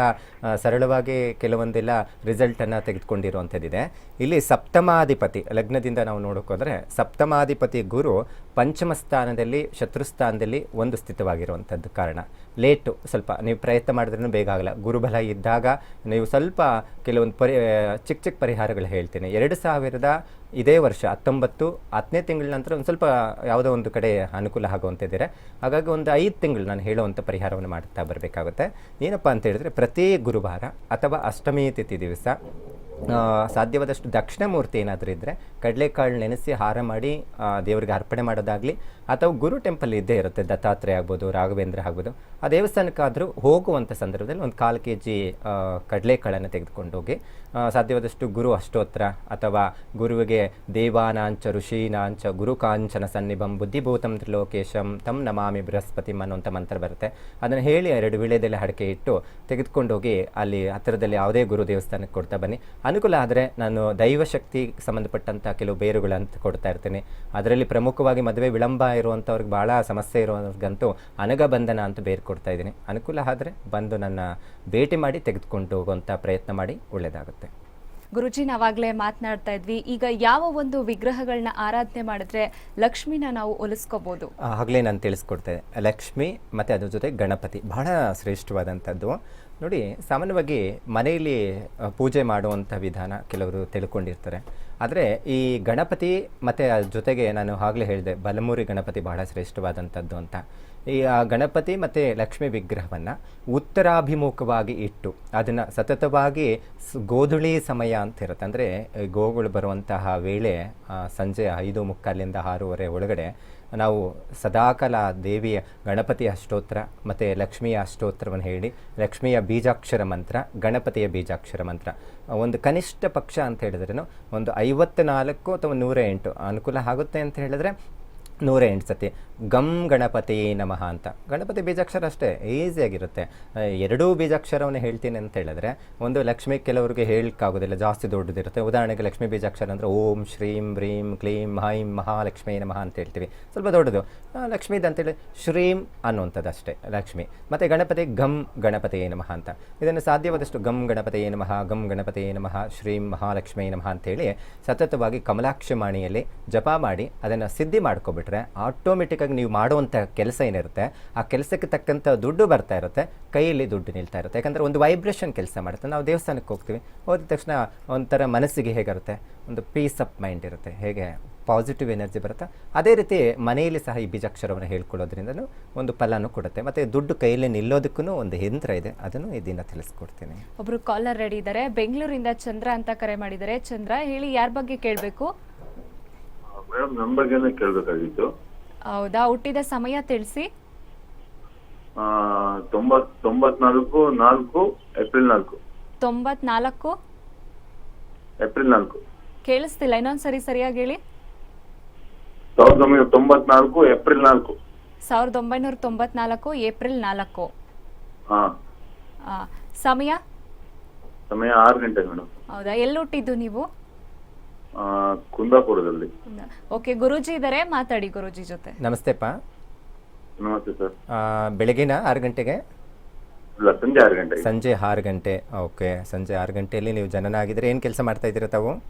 ಸರಳವಾಗಿ ಕೆಲವೊಂದೆಲ್ಲ ರಿಸಲ್ಟನ್ನು ತೆಗೆದುಕೊಂಡಿರುವಂಥದ್ದಿದೆ. ಇಲ್ಲಿ ಸಪ್ತಮಾಧಿಪತಿ, ಲಗ್ನದಿಂದ ನಾವು ನೋಡೋಕ್ಕೋದ್ರೆ ಸಪ್ತಮಾಧಿಪತಿ ಗುರು ಪಂಚಮ ಸ್ಥಾನದಲ್ಲಿ, ಶತ್ರು ಸ್ಥಾನದಲ್ಲಿ ಒಂದು ಸ್ಥಿತವಾಗಿರುವಂಥದ್ದು ಕಾರಣ. ಲೇಟು ಸ್ವಲ್ಪ, ನೀವು ಪ್ರಯತ್ನ ಮಾಡಿದ್ರೂ ಬೇಗ ಆಗಲ್ಲ. ಗುರುಬಲ ಇದ್ದಾಗ ನೀವು ಸ್ವಲ್ಪ ಕೆಲವೊಂದು ಪರಿ ಚಿಕ್ಕ ಚಿಕ್ಕ ಪರಿಹಾರಗಳು ಹೇಳ್ತೀನಿ. ಎರಡು ಸಾವಿರದ ಇದೇ ವರ್ಷ, ಹತ್ತೊಂಬತ್ತು, ಹತ್ತನೇ ತಿಂಗಳ ನಂತರ ಒಂದು ಸ್ವಲ್ಪ ಯಾವುದೋ ಒಂದು ಕಡೆ ಅನುಕೂಲ ಆಗುವಂತಿದ್ದೀರಾ ಹಾಗಾಗಿ ಒಂದು ಐದು ತಿಂಗಳು ನಾನು ಹೇಳುವಂಥ ಪರಿಹಾರವನ್ನು ಮಾಡ್ತಾ ಬರಬೇಕಾಗುತ್ತೆ. ಏನಪ್ಪ ಅಂತ ಹೇಳಿದ್ರೆ, ಪ್ರತಿ ಗುರುವಾರ ಅಥವಾ ಅಷ್ಟಮಿ ತಿಥಿ ದಿವಸ ಸಾಧ್ಯವಾದಷ್ಟು ದಕ್ಷಿಣ ಮೂರ್ತಿ ಏನಾದರೂ ಇದ್ದರೆ ಕಡಲೆಕಾಳು ನೆನೆಸಿ ಹಾರ ಮಾಡಿ ದೇವರಿಗೆ ಅರ್ಪಣೆ ಮಾಡೋದಾಗಲಿ, ಅಥವಾ ಗುರು ಟೆಂಪಲ್ ಇದ್ದೇ ಇರುತ್ತೆ, ದತ್ತಾತ್ರೇಯ ಆಗ್ಬೋದು, ರಾಘವೇಂದ್ರ ಆಗ್ಬೋದು, ಆ ದೇವಸ್ಥಾನಕ್ಕಾದರೂ ಹೋಗುವಂಥ ಸಂದರ್ಭದಲ್ಲಿ ಒಂದು ಕಾಲು ಕೆ ಜಿ ಕಡಲೆಕಾಳನ್ನು ತೆಗೆದುಕೊಂಡು ಹೋಗಿ ಸಾಧ್ಯವಾದಷ್ಟು ಗುರು ಅಷ್ಟೋತ್ರ. ಅಥವಾ ಗುರುವಿಗೆ ದೇವಾನಾಂಚ ಋಷೀನಾಂಚ ಗುರು ಕಾಂಚನ ಸನ್ನಿಭಂ ಬುದ್ಧಿಭೂತಂ ತ್ರಿಲೋಕೇಶಂ ತಂ ನಮಾಮಿ ಬೃಹಸ್ಪತಿ ಅನ್ನುವಂಥ ಮಂತ್ರ ಬರುತ್ತೆ. ಅದನ್ನು ಹೇಳಿ ಎರಡು ವೀಳ್ಯದಲ್ಲಿ ಹಡಕೆ ಇಟ್ಟು ತೆಗೆದುಕೊಂಡು ಹೋಗಿ ಅಲ್ಲಿ ಹತ್ತಿರದಲ್ಲಿ ಯಾವುದೇ ಗುರು ದೇವಸ್ಥಾನಕ್ಕೆ ಕೊಡ್ತಾ ಬನ್ನಿ. ಅನುಕೂಲ ಆದರೆ ನಾನು ದೈವಶಕ್ತಿ ಸಂಬಂಧಪಟ್ಟಂಥ ಕೆಲವು ಬೇರುಗಳಂತ ಕೊಡ್ತಾ ಇರ್ತೀನಿ. ಅದರಲ್ಲಿ ಪ್ರಮುಖವಾಗಿ ಮದುವೆ ವಿಳಂಬ ಇರುವಂಥವ್ರಿಗೆ ಭಾಳ ಸಮಸ್ಯೆ ಇರೋರ್ಗಂತೂ ಅನಗಬಂಧನ ಅಂತ ಬೇರು ಕೊಡ್ತಾ ಇದ್ದೀನಿ. ಅನುಕೂಲ ಆದರೆ ಬಂದು ನನ್ನ ಭೇಟಿ ಮಾಡಿ ತೆಗೆದುಕೊಂಡು ಹೋಗುವಂಥ ಪ್ರಯತ್ನ ಮಾಡಿ ಒಳ್ಳೆಯದಾಗುತ್ತೆ ಗುರುಜಿ, ನಾವಾಗಲೇ ಮಾತನಾಡ್ತಾ ಇದ್ವಿ. ಈಗ ಯಾವ ಒಂದು ವಿಗ್ರಹಗಳನ್ನ ಆರಾಧನೆ ಮಾಡಿದ್ರೆ ಲಕ್ಷ್ಮಿನ ನಾವು ಒಲಿಸ್ಕೋಬಹುದು ಆಗಲೇ ನಾನು ತಿಳಿಸ್ಕೊಡ್ತೇನೆ ಲಕ್ಷ್ಮಿ ಮತ್ತು ಅದ್ರ ಜೊತೆ ಗಣಪತಿ ಬಹಳ ಶ್ರೇಷ್ಠವಾದಂಥದ್ದು. ನೋಡಿ, ಸಾಮಾನ್ಯವಾಗಿ ಮನೆಯಲ್ಲಿ ಪೂಜೆ ಮಾಡುವಂಥ ವಿಧಾನ ಕೆಲವರು ತಿಳ್ಕೊಂಡಿರ್ತಾರೆ. ಆದರೆ ಈ ಗಣಪತಿ ಮತ್ತು ಅದ್ರ ಜೊತೆಗೆ ನಾನು ಆಗಲೇ ಹೇಳಿದೆ, ಬಲಮೂರಿ ಗಣಪತಿ ಬಹಳ ಶ್ರೇಷ್ಠವಾದಂಥದ್ದು ಅಂತ. ಈ ಗಣಪತಿ ಮತ್ತು ಲಕ್ಷ್ಮಿ ವಿಗ್ರಹವನ್ನು ಉತ್ತರಾಭಿಮುಖವಾಗಿ ಇಟ್ಟು ಅದನ್ನು ಸತತವಾಗಿ ಗೋಧುಳಿ ಸಮಯ ಅಂತ ಇರುತ್ತೆ. ಅಂದರೆ ಗೋಗಳು ಬರುವಂತಹ ವೇಳೆ ಸಂಜೆ ಐದು ಮುಕ್ಕಾಲಿಂದ ಆರೂವರೆ ಒಳಗಡೆ ನಾವು ಸದಾಕಾಲ ದೇವಿಯ ಗಣಪತಿಯ ಅಷ್ಟೋತ್ರ ಮತ್ತು ಲಕ್ಷ್ಮಿಯ ಅಷ್ಟೋತ್ರವನ್ನು ಹೇಳಿ, ಲಕ್ಷ್ಮಿಯ ಬೀಜಾಕ್ಷರ ಮಂತ್ರ, ಗಣಪತಿಯ ಬೀಜಾಕ್ಷರ ಮಂತ್ರ, ಒಂದು ಕನಿಷ್ಠ ಪಕ್ಷ ಅಂತ ಹೇಳಿದ್ರೂ, ಒಂದು ಐವತ್ತು ನಾಲ್ಕು ಅಥವಾ ನೂರ ಎಂಟು ಅನುಕೂಲ ಆಗುತ್ತೆ ಅಂತ ಹೇಳಿದ್ರೆ ನೂರ ಎಂಟು ಸತಿ ಗಮ್ ಗಣಪತಿ ನಮಃ ಅಂತ. ಗಣಪತಿ ಬೀಜಾಕ್ಷರ ಅಷ್ಟೇ ಈಸಿಯಾಗಿರುತ್ತೆ ಎರಡೂ ಬೀಜಾಕ್ಷರವನ್ನು ಹೇಳ್ತೀನಿ ಅಂತ ಹೇಳಿದ್ರೆ, ಒಂದು ಲಕ್ಷ್ಮಿ ಕೆಲವರಿಗೆ ಹೇಳಕ್ಕಾಗೋದಿಲ್ಲ ಜಾಸ್ತಿ ದೊಡ್ಡದಿರುತ್ತೆ. ಉದಾಹರಣೆಗೆ ಲಕ್ಷ್ಮಿ ಬೀಜಾಕ್ಷರ ಅಂದರೆ ಓಂ, ಶ್ರೀಂ ಬ್ರೀಂ ಕ್ಲೀಂ, ಹೈಂ, ಮಹಾಲಕ್ಷ್ಮೀ ನಮಃ ಅಂತ ಹೇಳ್ತೀವಿ. ಸ್ವಲ್ಪ ದೊಡ್ಡದು. ಲಕ್ಷ್ಮೀದ್ ಅಂತೇಳಿ, ಶ್ರೀಂ ಅನ್ನುವಂಥದ್ದು ಅಷ್ಟೇ ಲಕ್ಷ್ಮಿ. ಮತ್ತು ಗಣಪತಿ ಗಮ್ ಗಣಪತಿ ನಮಃ ಅಂತ. ಇದನ್ನು ಸಾಧ್ಯವಾದಷ್ಟು ಗಮ್ ಗಣಪತಿ ನಮಃ ಗಮ್ ಗಣಪತಿ ನಮಃ, ಶ್ರೀಂ ಮಹಾಲಕ್ಷ್ಮೀ ನಮಃ ಅಂತೇಳಿ ಸತತವಾಗಿ ಕಮಲಾಕ್ಷಿ ಮಾಣಿಯಲ್ಲಿ ಜಪ ಮಾಡಿ ಅದನ್ನು ಸಿದ್ಧಿ ಮಾಡ್ಕೊಬಿಟ್ರೆ ಆಟೋಮೆಟಿಕ್ಕಾಗಿ ನೀವು ಮಾಡುವಂಥ ಕೆಲಸ ಏನಿರುತ್ತೆ, ಆ ಕೆಲಸಕ್ಕೆ ತಕ್ಕಂಥ ದುಡ್ಡು ಬರ್ತಾ ಇರುತ್ತೆ, ಕೈಯಲ್ಲಿ ದುಡ್ಡು ನಿಲ್ತಾ ಇರುತ್ತೆ. ಯಾಕಂದರೆ ಒಂದು ವೈಬ್ರೇಷನ್ ಕೆಲಸ ಮಾಡುತ್ತೆ. ನಾವು ದೇವಸ್ಥಾನಕ್ಕೆ ಹೋಗ್ತೀವಿ, ಹೋದ ತಕ್ಷಣ ಒಂಥರ ಮನಸ್ಸಿಗೆ ಹೇಗಿರುತ್ತೆ? ಒಂದು ಪೀಸ್ ಆಫ್ ಮೈಂಡ್ ಇರುತ್ತೆ. ಹೇಗೆ ಪಾಸಿಟಿವ್ ಎನರ್ಜಿ ಬರುತ್ತೆ? ಅದೇ ರೀತಿ ಮನೆಯಲ್ಲಿ ಸಹ ಈ ಬೀಜಾಕ್ಷರವನ್ನು ಹೇಳ್ಕೊಳ್ಳೋದ್ರಿಂದ ಒಂದು ಫಲನೂ ಕೊಡುತ್ತೆ. ಮತ್ತು ದುಡ್ಡು ಕೈಯಲ್ಲಿ ನಿಲ್ಲೋದಕ್ಕೂ ಒಂದು ಯಂತ್ರ ಇದೆ. ಅದನ್ನು ಇದನ್ನು ತಿಳಿಸ್ಕೊಡ್ತೀನಿ. ಒಬ್ರು ಕಾಲರ್ ರೆಡಿ ಇದ್ದಾರೆ. ಬೆಂಗಳೂರಿಂದ ಚಂದ್ರ ಅಂತ ಕರೆ ಮಾಡಿದ್ದಾರೆ. ಚಂದ್ರ, ಹೇಳಿ ಯಾರ ಬಗ್ಗೆ ಕೇಳಬೇಕು? ಮೇಡಮ್ ನಮ್ಮ ಬಗ್ಗೆನೇ ಕೇಳಬೇಕಾಗಿತ್ತು. ಹೌದಾ? ಹುಟ್ಟಿದ ಸಮಯ ತಿಳಿಸಿ. ತೊಂಬತ್ ತೊಂಬತ್ನಾಲ್ಕು ನಾಲ್ಕು ಏಪ್ರಿಲ್ ನಾಲ್ಕು. ತೊಂಬತ್ನಾಲ್ಕು? ಏಪ್ರಿಲ್ ನಾಲ್ಕು. ಕೇಳಿಸ್ತಿಲ್ಲ. ಇನ್ನೊಂದ್ಸರಿ ಸರಿಯಾಗಿ ಹೇಳಿ. ಸಾವಿರದ ಒಂಬೈನೂರ ತೊಂಬತ್ನಾಲ್ಕು ಏಪ್ರಿಲ್ ನಾಲ್ಕು. ಸಾವಿರದ ಒಂಬೈನೂರ ತೊಂಬತ್ನಾಲ್ಕು ಏಪ್ರಿಲ್ ನಾಲ್ಕು. ಹಾ. ಆ, ಸಮಯ? ಸಮಯ ಆರು ಗಂಟೆ ಮೇಡಮ್. ಹೌದಾ? ಎಲ್ಲಿ ಹುಟ್ಟಿದ್ದು ನೀವು? ಕುಂದಾಪುರದಲ್ಲಿ. ಓಕೆ ಗುರುಜಿ ಇದಾರೆ ಮಾತಾಡಿ ಗುರುಜಿ ಜೊತೆ. ನಮಸ್ತೆಪ್ಪ ನಮಸ್ತೆ ಸರ್. ಬೆಳಗಿನ ಆರು ಗಂಟೆಗೆ? ಇಲ್ಲ ಸಂಜೆ ಆರು ಗಂಟೆಗೆ. ಸಂಜೆ ಆರು ಗಂಟೆ ಓಕೆ. ಸಂಜೆ ಆರು ಗಂಟೆಯಲ್ಲಿ ನೀವು ಜನನ ಆಗಿದ್ರೆ ಏನು ಕೆಲಸ ಮಾಡ್ತಾ ಇದ್ದೀರಾ ತಾವು?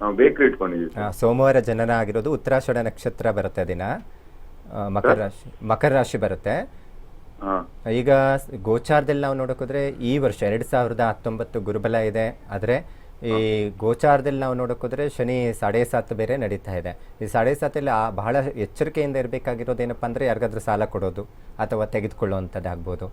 ನಾವು ಬೇಕ್ರಿ ಇಟ್ಕೊಂಡಿದ್ದೀವಿ ಆ, ಸೋಮವಾರ ಜನನ ಆಗಿರೋದು ಉತ್ತರಾಷಾಢ ನಕ್ಷತ್ರ ಬರುತ್ತೆ ದಿನ. ಆ, ಮಕರ ರಾಶಿ ಮಕರ ರಾಶಿ ಬರುತ್ತೆ. ಹಾ. ಈಗ ಸ್- ಗೋಚಾರದಲ್ಲಿ ನಾವು ನೋಡೋಕೋದ್ರೆ ಈ ವರ್ಷ ಎರಡು ಸಾವಿರದ ಹತ್ತೊಂಬತ್ತು ಗುರುಬಲ ಇದೆ. ಆದರೆ ಈ ಗೋಚಾರದಲ್ಲಿ ನಾವು ನೋಡೋಕೋದ್ರೆ ಶನಿ ಸಾಡೆ ಸಾತ್ ಬೇರೆ ನಡೀತಾ ಇದೆ. ಈ ಸಾಡೆ ಸಾತಲ್ಲಿ ಬಹಳ ಎಚ್ಚರಿಕೆಯಿಂದ ಇರಬೇಕಾಗಿರೋದೇನಪ್ಪ ಅಂದರೆ ಯಾರಿಗಾದ್ರೂ ಸಾಲ ಕೊಡೋದು ಅಥವಾ ತೆಗೆದುಕೊಳ್ಳುವಂಥದ್ದಾಗ್ಬೋದು.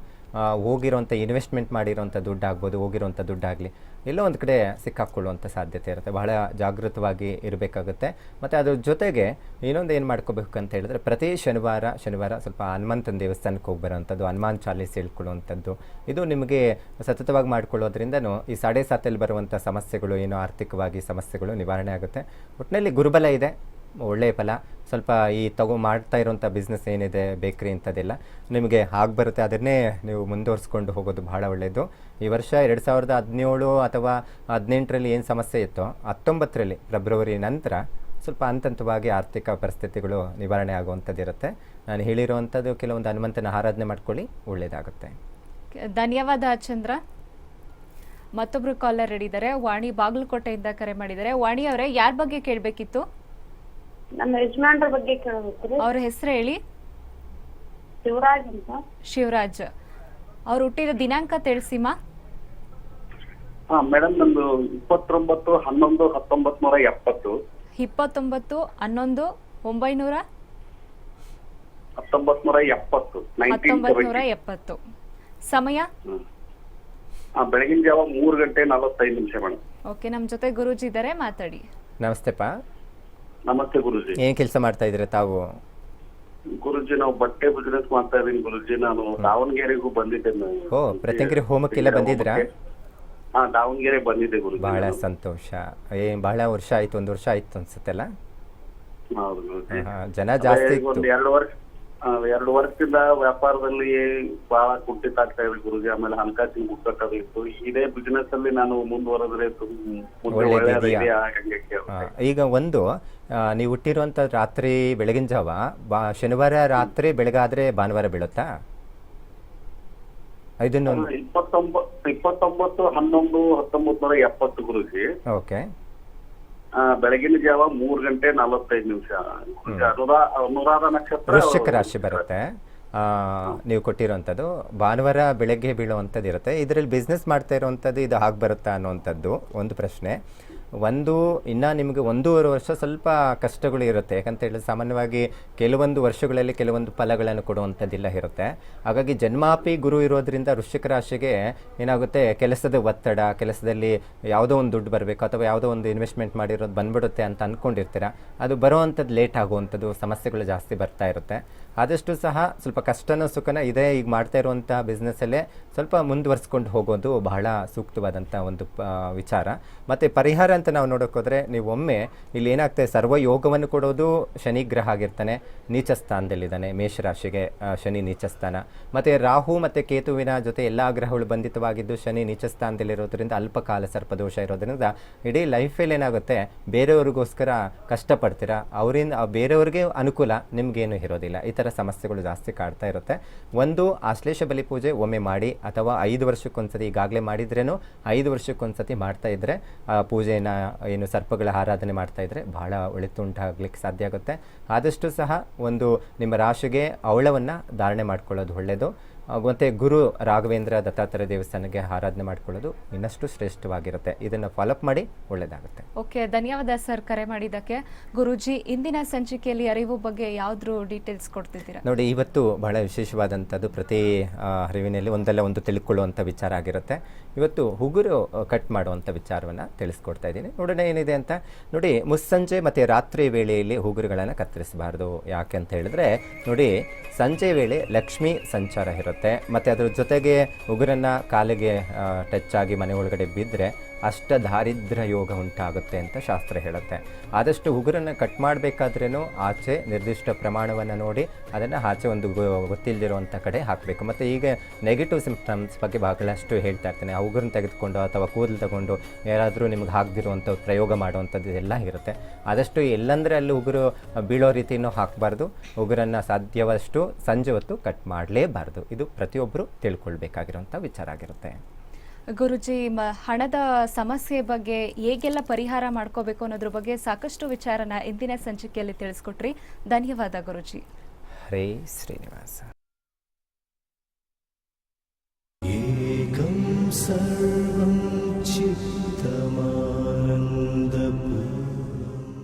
ಹೋಗಿರೋಂಥ ಇನ್ವೆಸ್ಟ್ಮೆಂಟ್ ಮಾಡಿರೋಂಥ ದುಡ್ಡು ಆಗ್ಬೋದು ಹೋಗಿರೋಂಥ ದುಡ್ಡಾಗಲಿ. ಎಲ್ಲೋ ಒಂದು ಕಡೆ ಸಿಕ್ಕಾಕೊಳ್ಳುವಂಥ ಸಾಧ್ಯತೆ ಇರುತ್ತೆ. ಬಹಳ ಜಾಗೃತವಾಗಿ ಇರಬೇಕಾಗುತ್ತೆ. ಮತ್ತು ಅದ್ರ ಜೊತೆಗೆ ಇನ್ನೊಂದು ಏನು ಮಾಡ್ಕೋಬೇಕು ಅಂತ ಹೇಳಿದ್ರೆ, ಪ್ರತಿ ಶನಿವಾರ ಶನಿವಾರ ಸ್ವಲ್ಪ ಹನುಮಂತನ ದೇವಸ್ಥಾನಕ್ಕೆ ಹೋಗಿ ಬರೋವಂಥದ್ದು ಹನುಮಾನ್ ಚಾಲೀಸ್ ಹೇಳ್ಕೊಳ್ಳುವಂಥದ್ದು. ಇದು ನಿಮಗೆ ಸತತವಾಗಿ ಮಾಡ್ಕೊಳ್ಳೋದ್ರಿಂದ ಈ ಸಾಡೆ ಸಾತಲ್ಲಿ ಬರುವಂಥ ಸಮಸ್ಯೆಗಳು, ಏನು ಆರ್ಥಿಕವಾಗಿ ಸಮಸ್ಯೆಗಳು ನಿವಾರಣೆ ಆಗುತ್ತೆ. ಒಟ್ಟಿನಲ್ಲಿ ಗುರುಬಲ ಇದೆ, ಒಳ್ಳೆಯ ಫಲ. ಸ್ವಲ್ಪ ಈ ತಗೋ ಮಾಡ್ತಾ ಇರೋಂಥ ಬಿಸ್ನೆಸ್ ಏನಿದೆ ಬೇಕ್ರಿ ಇಂಥದ್ದೆಲ್ಲ ನಿಮಗೆ ಆಗಿ ಬರುತ್ತೆ. ಅದನ್ನೇ ನೀವು ಮುಂದುವರಿಸ್ಕೊಂಡು ಹೋಗೋದು ಭಾಳ ಒಳ್ಳೆಯದು ಈ ವರ್ಷ ಎರಡು ಸಾವಿರದ ಹದಿನೇಳು ಅಥವಾ ಹದಿನೆಂಟರಲ್ಲಿ ಏನು ಸಮಸ್ಯೆ ಇತ್ತೋ, ಹತ್ತೊಂಬತ್ತರಲ್ಲಿ ಫೆಬ್ರವರಿ ನಂತರ ಸ್ವಲ್ಪ ಅಂತಂತವಾಗಿ ಆರ್ಥಿಕ ಪರಿಸ್ಥಿತಿಗಳು ನಿವಾರಣೆ ಆಗುವಂಥದ್ದು ಇರುತ್ತೆ. ನಾನು ಹೇಳಿರುವಂಥದ್ದು ಕೆಲವೊಂದು ಹನುಮಂತನ ಆರಾಧನೆ ಮಾಡ್ಕೊಳ್ಳಿ ಒಳ್ಳೆಯದಾಗುತ್ತೆ ಧನ್ಯವಾದ ಚಂದ್ರ. ಮತ್ತೊಬ್ರು ಕಾಲರ್ ಇದ್ದಾರೆ ವಾಣಿ ಬಾಗಲಕೋಟೆಯಿಂದ ಕರೆ ಮಾಡಿದ್ದಾರೆ. ವಾಣಿ ಅವರೇ, ಯಾರ ಬಗ್ಗೆ ಕೇಳಬೇಕಿತ್ತು? ನಮ್ಮ ಯಜಮಾನ್ರ ಬಗ್ಗೆ ಕೇಳಬೇಕ್ರಿ. ಅವ್ರ ಹೆಸರು ಹೇಳಿ? ಶಿವರಾಜ್ ಅಂತ. ಶಿವರಾಜ್. ಅವ್ರು ಹುಟ್ಟಿದ ದಿನಾಂಕ ತಿಳಿಸಿಮಾ? ಹಾ ಮೇಡಮ್ ನಂದು ಇಪ್ಪತ್ತೊಂಬತ್ತು ಹನ್ನೊಂದು ಹತ್ತೊಂಬತ್ ನೂರ ಎಪ್ಪತ್ತು. ಇಪ್ಪತ್ತೊಂಬತ್ತು ಹನ್ನೊಂದು ಒಂಬೈನೂರ? ಹತ್ತೊಂಬತ್ ನೂರ ಎಪ್ಪತ್ತು ನೈನ್ಟೀನ್ ನೂರ ಎಪ್ಪತ್ತು. ಸಮಯ? ಬೆಳಗಿನ ಜಾವ ಮೂರು ಗಂಟೆ ನಲವತ್ತೈದು ನಿಮಿಷ ಮೇಡಮ್ ಓಕೆ ನಮ್ಮ ಜೊತೆ ಗುರೂಜಿ ಇದ್ದಾರೆ ಮಾತಾಡಿ. ನಮಸ್ತೆಪ್ಪ. ನಮಸ್ತೆ ಗುರುಜಿ. ಏನ್ ಕೆಲಸ ಮಾಡ್ತಾ ಇದ್ರೆ ತಾವು? ಗುರುಜಿ ನಾವು ಬಟ್ಟೆ ಬಿಸ್ನೆಸ್ ಮಾಡ್ತಾ ಇದೀನಿ ಗುರುಜಿ. ನಾನು ದಾವಣಗೆರೆಗೂ ಬಂದಿದ್ದೆ ನಾನು. ಓ ಪ್ರತ್ಯಂಕರಿ ಹೋಮಕ್ಕೆಲ್ಲ ಬಂದಿದ್ರಾ ಹಾ ದಾವಣಗೆರೆ ಬಂದಿದ್ದೆ ಗುರುಜಿ ಬಹಳ ನಾನು. ಸಂತೋಷ. ಏ ಬಹಳ ವರ್ಷ ಆಯ್ತು ಒಂದು ವರ್ಷ ಆಯ್ತು ಅನ್ಸುತ್ತಲ್ಲ? ಹೌದು ಗುರೂಜಿ. ಹಾ, ಜನ ಜಾಸ್ತಿ ಇತ್ತು ಒಂದ್ ಎರಡು ವರ್ಷ ಎರಡು ವರ್ಷದಿಂದ ವ್ಯಾಪಾರದಲ್ಲಿ ಬಹಳ ಕುಂಠಿತ ಆಗ್ತಾ ಇದೆ ಗುರುಜಿ. ಆಮೇಲೆ ಹಣಕಾಸಿನ ಮುಕ್ಕಟ್ಟದು ಇತ್ತು ಇದೇ ಬಿಸ್ನೆಸ್ ಅಲ್ಲಿ ನಾನು ಮುಂದುವರೆದ್ರೆ ಈಗ ಒಂದು ನೀವು ಹುಟ್ಟಿರುವಂತ ರಾತ್ರಿ ಬೆಳಗಿನ ಜಾವ ಶನಿವಾರ ರಾತ್ರಿ ಬೆಳಗಾದ್ರೆ ಭಾನುವಾರ ಬೀಳುತ್ತಾ? ಇದನ್ನ ಇಪ್ಪತ್ತೊಂಬತ್ತು ಇಪ್ಪತ್ತೊಂಬತ್ತು ಹನ್ನೊಂದು ಹತ್ತೊಂಬತ್ತು ನೂರ ಎಪ್ಪತ್ತು ಗುರುಜಿ. ಓಕೆ. ಬೆಳಗಿನ ಜಾವ ಮೂರ್ ಗಂಟೆ ನಲವತ್ತೈದು ನಿಮಿಷ. ಅನುರಾಧ ನಕ್ಷತ್ರ ವೃಶ್ಚಿಕ ರಾಶಿ ಬರುತ್ತೆ. ಆ, ನೀವು ಕೊಟ್ಟಿರೋವಂಥದ್ದು. ಭಾನುವಾರ ಬೆಳಗ್ಗೆ ಬೀಳುವಂಥದ್ದು ಇರುತ್ತೆ ಇದರಲ್ಲಿ ಬಿಸ್ನೆಸ್ ಮಾಡ್ತಾ ಇರುವಂಥದ್ದು ಇದು ಆಗಿ ಬರುತ್ತಾ ಅನ್ನುವಂಥದ್ದು ಒಂದು ಪ್ರಶ್ನೆ. ಒಂದು, ಇನ್ನು ನಿಮಗೆ ಒಂದೂವರೆ ವರ್ಷ ಸ್ವಲ್ಪ ಕಷ್ಟಗಳು ಇರುತ್ತೆ. ಯಾಕಂತ ಹೇಳಿದ್ರೆ ಸಾಮಾನ್ಯವಾಗಿ ಕೆಲವೊಂದು ವರ್ಷಗಳಲ್ಲಿ ಕೆಲವೊಂದು ಫಲಗಳನ್ನು ಕೊಡುವಂಥದ್ದಿಲ್ಲ ಇರುತ್ತೆ. ಹಾಗಾಗಿ ಜನ್ಮಾಪಿ ಗುರು ಇರೋದ್ರಿಂದ ವೃಶ್ಚಿಕ ರಾಶಿಗೆ ಏನಾಗುತ್ತೆ, ಕೆಲಸದ ಒತ್ತಡ, ಕೆಲಸದಲ್ಲಿ ಯಾವುದೋ ಒಂದು ದುಡ್ಡು ಬರಬೇಕು ಅಥವಾ ಯಾವುದೋ ಒಂದು ಇನ್ವೆಸ್ಟ್ಮೆಂಟ್ ಮಾಡಿರೋದು ಬಂದ್ಬಿಡುತ್ತೆ ಅಂತ ಅಂದ್ಕೊಂಡಿರ್ತೀರ ಅದು ಬರೋವಂಥದ್ದು ಲೇಟ್ ಆಗುವಂಥದ್ದು ಸಮಸ್ಯೆಗಳು ಜಾಸ್ತಿ ಬರ್ತಾ ಇರುತ್ತೆ. ಆದಷ್ಟು ಸಹ ಸ್ವಲ್ಪ ಕಷ್ಟನ ಸುಖನ ಇದೇ, ಈಗ ಮಾಡ್ತಾ ಇರುವಂಥ ಬಿಸ್ನೆಸ್ಸಲ್ಲೇ ಸ್ವಲ್ಪ ಮುಂದುವರಿಸ್ಕೊಂಡು ಹೋಗೋದು ಬಹಳ ಸೂಕ್ತವಾದಂಥ ಒಂದು ವಿಚಾರ. ಮತ್ತು ಪರಿಹಾರ ಅಂತ ನಾವು ನೋಡೋಕ್ಕೋದ್ರೆ ನೀವು ಒಮ್ಮೆ ಇಲ್ಲಿ ಏನಾಗ್ತದೆ ಸರ್ವ ಯೋಗವನ್ನು ಕೊಡೋದು ಶನಿ ಗ್ರಹ ಆಗಿರ್ತಾನೆ, ನೀಚ ಸ್ಥಾನದಲ್ಲಿದ್ದಾನೆ, ಮೇಷರಾಶಿಗೆ ಶನಿ ನೀಚ ಸ್ಥಾನ. ಮತ್ತು ರಾಹು ಮತ್ತು ಕೇತುವಿನ ಜೊತೆ ಎಲ್ಲ ಗ್ರಹಗಳು ಬಂಧಿತವಾಗಿದ್ದು ಶನಿ ನೀಚ ಸ್ಥಾನದಲ್ಲಿರೋದ್ರಿಂದ ಅಲ್ಪಕಾಲ ಸರ್ಪದೋಷ ಇರೋದ್ರಿಂದ ಇಡೀ ಲೈಫಲ್ಲಿ ಏನಾಗುತ್ತೆ? ಬೇರೆಯವ್ರಿಗೋಸ್ಕರ ಕಷ್ಟಪಡ್ತೀರಾ? ಅವರಿಂದ ಬೇರೆಯವ್ರಿಗೆ ಅನುಕೂಲ, ನಿಮಗೇನು ಇರೋದಿಲ್ಲ. ಈ ಥರ ಸಮಸ್ಯೆಗಳು ಜಾಸ್ತಿ ಕಾಡ್ತಾ ಇರುತ್ತೆ. ಒಂದು, ಆಶ್ಲೇಷ ಬಲಿ ಪೂಜೆ ಒಮ್ಮೆ ಮಾಡಿ ಅಥವಾ ಐದು ವರ್ಷಕ್ಕೊಂದ್ಸತಿ ಈಗಾಗಲೇ ಮಾಡಿದ್ರೇನು, ಐದು ವರ್ಷಕ್ಕೊಂದ್ಸತಿ ಮಾಡ್ತಾ ಇದ್ದರೆ ಆ ಪೂಜೆನ ಏನು ಸರ್ಪಗಳ ಆರಾಧನೆ ಮಾಡ್ತಾ ಇದ್ರೆ ಬಹಳ ಒಳಿತುಂಟಾಗ್ಲಿಕ್ಕೆ ಸಾಧ್ಯ ಆಗುತ್ತೆ. ಆದಷ್ಟು ಸಹ ಒಂದು ನಿಮ್ಮ ರಾಶಿಗೆ ಅವಳವನ್ನು ಧಾರಣೆ ಮಾಡ್ಕೊಳ್ಳೋದು ಒಳ್ಳೆಯದು ಮತ್ತೆ ಗುರು ರಾಘವೇಂದ್ರ ದತ್ತಾತ್ರೇಯ ದೇವಸ್ಥಾನಕ್ಕೆ ಆರಾಧನೆ ಮಾಡ್ಕೊಳ್ಳೋದು ಇನ್ನಷ್ಟು ಶ್ರೇಷ್ಠವಾಗಿರುತ್ತೆ. ಇದನ್ನು ಫಾಲೋಅಪ್ ಮಾಡಿ ಒಳ್ಳೆಯದಾಗುತ್ತೆ ಓಕೆ ಧನ್ಯವಾದ ಸರ್ ಕರೆ ಮಾಡಿದ್ದಕ್ಕೆ. ಗುರುಜಿ ಇಂದಿನ ಸಂಚಿಕೆಯಲ್ಲಿ ಅರಿವು ಬಗ್ಗೆ ಯಾವ್ದು ಡೀಟೇಲ್ಸ್ ಕೊಡ್ತಿದ್ದೀರಾ? ನೋಡಿ ಇವತ್ತು ಬಹಳ ವಿಶೇಷವಾದಂಥದ್ದು ಪ್ರತಿ ಅರಿವಿನಲ್ಲಿ ಒಂದಲ್ಲ ಒಂದು ತಿಳ್ಕೊಳ್ಳುವಂಥ ವಿಚಾರ ಆಗಿರುತ್ತೆ. ಇವತ್ತು ಹುಗುರು ಕಟ್ ಮಾಡುವಂಥ ವಿಚಾರವನ್ನು ತಿಳಿಸ್ಕೊಡ್ತಾ ಇದ್ದೀನಿ. ನೋಡೋಣ ಏನಿದೆ ಅಂತ. ನೋಡಿ ಮುಸ್ಸಂಜೆ ಮತ್ತು ರಾತ್ರಿ ವೇಳೆಯಲ್ಲಿ ಹುಗುರುಗಳನ್ನು ಕತ್ತರಿಸಬಾರ್ದು. ಯಾಕೆ ಅಂತ ಹೇಳಿದ್ರೆ ನೋಡಿ ಸಂಜೆ ವೇಳೆ ಲಕ್ಷ್ಮಿ ಸಂಚಾರ ಇರುತ್ತೆ ಮತ್ತು ಅದ್ರ ಜೊತೆಗೆ ಉಗುರನ್ನು ಕಾಲಿಗೆ ಟಚ್ ಆಗಿ ಮನೆ ಒಳಗಡೆ ಬಿದ್ದರೆ ಅಷ್ಟ ದಾರಿದ್ರ್ಯ ಯೋಗ ಉಂಟಾಗುತ್ತೆ ಅಂತ ಶಾಸ್ತ್ರ ಹೇಳುತ್ತೆ. ಆದಷ್ಟು ಉಗುರನ್ನು ಕಟ್ ಮಾಡಬೇಕಾದ್ರೂ ಆಚೆ ನಿರ್ದಿಷ್ಟ ಪ್ರಮಾಣವನ್ನು ನೋಡಿ ಅದನ್ನು ಆಚೆ ಒಂದು ಗೊತ್ತಿಲ್ಲದಿರುವಂಥ ಕಡೆ ಹಾಕಬೇಕು. ಮತ್ತು ಈಗ ನೆಗೆಟಿವ್ ಸಿಂಪ್ಟಮ್ಸ್ ಬಗ್ಗೆ ಬಹಳಷ್ಟು ಹೇಳ್ತಾ ಇರ್ತೇನೆ. ಆ ಉಗುರನ್ನ ತೆಗೆದುಕೊಂಡು ಅಥವಾ ಕೂದಲು ತಗೊಂಡು ಯಾರಾದರೂ ನಿಮ್ಗೆ ಹಾಕದಿರುವಂಥ ಪ್ರಯೋಗ ಮಾಡುವಂಥದ್ದು ಎಲ್ಲ ಇರುತ್ತೆ. ಆದಷ್ಟು ಎಲ್ಲಂದರೆ ಅಲ್ಲಿ ಉಗುರು ಬೀಳೋ ರೀತಿಯೂ ಹಾಕಬಾರ್ದು. ಉಗುರನ್ನು ಸಾಧ್ಯವಷ್ಟು ಸಂಜೆ ಹೊತ್ತು ಕಟ್ ಮಾಡಲೇಬಾರ್ದು. ಇದು ಪ್ರತಿಯೊಬ್ಬರು ತಿಳ್ಕೊಳ್ಬೇಕಾಗಿರುವಂಥ ವಿಚಾರ ಆಗಿರುತ್ತೆ. ಗುರುಜಿ ಹಣದ ಸಮಸ್ಯೆ ಬಗ್ಗೆ ಹೇಗೆಲ್ಲ ಪರಿಹಾರ ಮಾಡ್ಕೋಬೇಕು ಅನ್ನೋದ್ರ ಬಗ್ಗೆ ಸಾಕಷ್ಟು ವಿಚಾರನ ಇಂದಿನ ಸಂಚಿಕೆಯಲ್ಲಿ ತಿಳಿಸ್ಕೊಟ್ರಿ. ಧನ್ಯವಾದ ಗುರುಜಿ. ಹರೇ ಶ್ರೀನಿವಾಸ. ಏಕಂ ಸರ್ವ